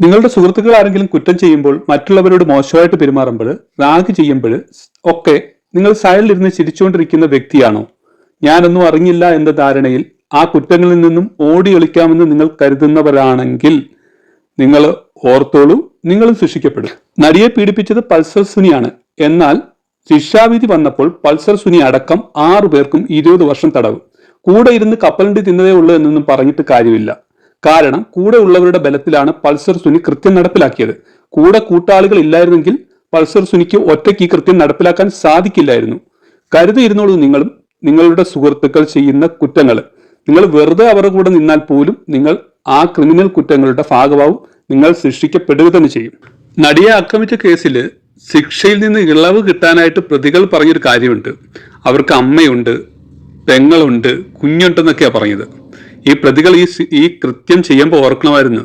നിങ്ങളുടെ സുഹൃത്തുക്കൾ ആരെങ്കിലും കുറ്റം ചെയ്യുമ്പോൾ മറ്റുള്ളവരോട് മോശമായിട്ട് പെരുമാറുമ്പോൾ റാഗ് ചെയ്യുമ്പോൾ ഒക്കെ നിങ്ങൾ സൈഡിലിരുന്ന് ചിരിച്ചുകൊണ്ടിരിക്കുന്ന വ്യക്തിയാണോ? ഞാനൊന്നും അറിഞ്ഞില്ല എന്ന ധാരണയിൽ ആ കുറ്റങ്ങളിൽ നിന്നും ഓടി ഒളിക്കാമെന്ന് നിങ്ങൾ കരുതുന്നവരാണെങ്കിൽ നിങ്ങൾ ഓർത്തോളൂ നിങ്ങളും ശിക്ഷിക്കപ്പെടും നടിയെ പീഡിപ്പിച്ചത് പൾസർ സുനിയാണ്. എന്നാൽ ശിക്ഷാവിധി വന്നപ്പോൾ പൾസർ സുനി അടക്കം ആറു പേർക്കും ഇരുപത് വർഷം തടവ്. കൂടെ ഇരുന്ന് കപ്പലണ്ടി തിന്നതേ ഉള്ളൂ എന്നൊന്നും പറഞ്ഞിട്ട് കാര്യമില്ല. കാരണം കൂടെ ഉള്ളവരുടെ ബലത്തിലാണ് പൾസർ സുനി കൃത്യം നടപ്പിലാക്കിയത്. കൂടെ കൂട്ടാളികൾ ഇല്ലായിരുന്നെങ്കിൽ പൾസർ സുനിക്ക് ഒറ്റയ്ക്ക് കൃത്യം നടപ്പിലാക്കാൻ സാധിക്കില്ലായിരുന്നു. കരുതിയിരുന്നോളൂ നിങ്ങളും നിങ്ങളുടെ സുഹൃത്തുക്കൾ ചെയ്യുന്ന കുറ്റങ്ങൾ നിങ്ങൾ വെറുതെ അവരുടെ കൂടെ നിന്നാൽ പോലും നിങ്ങൾ ആ ക്രിമിനൽ കുറ്റങ്ങളുടെ ഭാഗമാവും നിങ്ങൾ ശിക്ഷിക്കപ്പെടുക തന്നെ ചെയ്യും. നടിയെ ആക്രമിച്ച കേസിൽ ശിക്ഷയിൽ നിന്ന് ഇളവ് കിട്ടാനായിട്ട് പ്രതികൾ പറഞ്ഞൊരു കാര്യമുണ്ട്. അവർക്ക് അമ്മയുണ്ട് പെങ്ങളുണ്ട് കുഞ്ഞുണ്ടെന്നൊക്കെയാണ് പറഞ്ഞത്. ഈ പ്രതികൾ ഈ ഈ കൃത്യം ചെയ്യുമ്പോൾ ഓർക്കണമായിരുന്നു.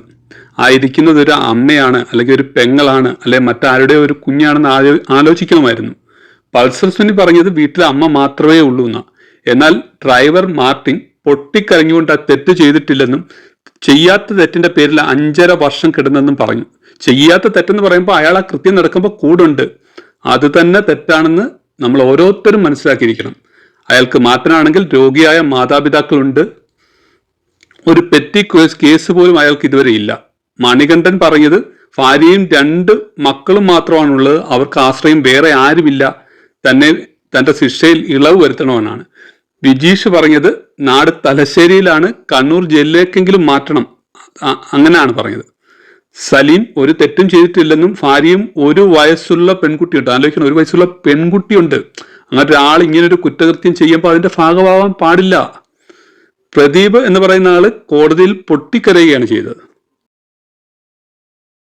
ആ ഇരിക്കുന്നത് ഒരു അമ്മയാണ് അല്ലെങ്കിൽ ഒരു പെങ്ങളാണ് അല്ലെങ്കിൽ മറ്റാരുടെ ഒരു കുഞ്ഞാണെന്ന് ആലോ ആലോചിക്കണമായിരുന്നു. പൾസർ സുനി പറഞ്ഞത് വീട്ടിലെ അമ്മ മാത്രമേ ഉള്ളൂ എന്നാ. എന്നാൽ ഡ്രൈവർ മാർട്ടിൻ പൊട്ടിക്കരഞ്ഞുകൊണ്ട് ആ തെറ്റ് ചെയ്തിട്ടില്ലെന്നും ചെയ്യാത്ത തെറ്റിന്റെ പേരിൽ അഞ്ചര വർഷം കിടന്നെന്നും പറഞ്ഞു. ചെയ്യാത്ത തെറ്റെന്ന് പറയുമ്പോൾ അയാൾ ആ കൃത്യം നടക്കുമ്പോൾ കൂടുണ്ട്. അത് തന്നെ തെറ്റാണെന്ന് നമ്മൾ ഓരോരുത്തരും മനസ്സിലാക്കിയിരിക്കണം. അയാൾക്ക് മാത്രമാണെങ്കിൽ രോഗിയായ മാതാപിതാക്കളുണ്ട്. ഒരു പെറ്റി കേസ് കേസ് പോലും അയാൾക്ക് ഇതുവരെ ഇല്ല. മണികണ്ഠൻ പറഞ്ഞത് ഭാര്യയും രണ്ട് മക്കളും മാത്രമാണുള്ളത്. അവർക്ക് ആശ്രയം വേറെ ആരുമില്ല. തന്നെ തന്റെ ശിക്ഷയിൽ ഇളവ് വരുത്തണമെന്നാണ്. വിജീഷ് പറഞ്ഞത് നാട് തലശ്ശേരിയിലാണ്. കണ്ണൂർ ജയിലിലേക്കെങ്കിലും മാറ്റണം. അങ്ങനെയാണ് പറഞ്ഞത്. സലീം ഒരു തെറ്റും ചെയ്തിട്ടില്ലെന്നും ഭാര്യയും ഒരു വയസ്സുള്ള പെൺകുട്ടിയുണ്ട്. ആലോചിക്കണം ഒരു വയസ്സുള്ള പെൺകുട്ടിയുണ്ട്. അങ്ങനെ ഒരാൾ ഇങ്ങനെ ഒരു കുറ്റകൃത്യം ചെയ്യുമ്പോൾ അതിന്റെ ഭാഗമാവാൻ പാടില്ല. പ്രദീപ് എന്ന് പറയുന്ന ആൾ കോടതിയിൽ പൊട്ടിക്കരയുകയാണ് ചെയ്തത്.